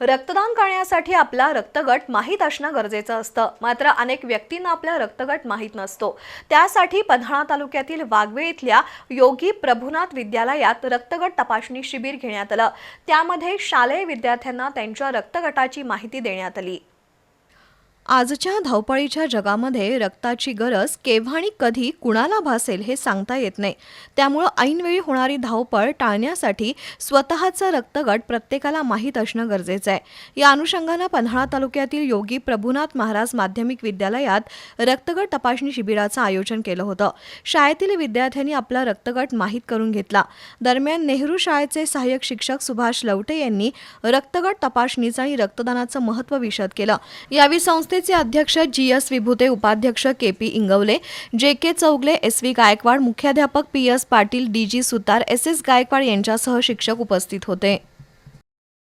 रक्तदान करण्यासाठी आपला रक्तगट माहीत असणं गरजेचं असतं. मात्र अनेक व्यक्तींना आपला रक्तगट माहीत नसतो. त्यासाठी पन्हाळा तालुक्यातील वाघवे इथल्या योगी प्रभुनाथ विद्यालयात रक्तगट तपासणी शिबिर घेण्यात आलं. त्यामध्ये शालेय विद्यार्थ्यांना त्यांच्या रक्तगटाची माहिती देण्यात आली. आजच्या धावपळीच्या जगामध्ये रक्ताची गरज केव्हा आणि कधी कुणाला भासेल हे सांगता येत नाही. त्यामुळं ऐनवेळी होणारी धावपळ टाळण्यासाठी स्वतःचं रक्तगट प्रत्येकाला माहीत असणं गरजेचं आहे. या अनुषंगानं पन्हाळा तालुक्यातील योगी प्रभुनाथ महाराज माध्यमिक विद्यालयात रक्तगट तपासणी शिबिराचं आयोजन केलं होतं. शाळेतील विद्यार्थ्यांनी आपला रक्तगट माहीत करून घेतला. दरम्यान नेहरू शाळेचे सहाय्यक शिक्षक सुभाष लवटे यांनी रक्तगट तपासणीचं आणि रक्तदानाचं महत्त्व विशद केलं. यावेळी संस्थेचे अध्यक्ष जी एस विभूते उपाध्यक्ष K P Ingawale J K Chougale S V Gaikwad मुख्याध्यापक P S Patil D G Sutar S S Gaikwad यांच्यासह शिक्षक उपस्थित होते.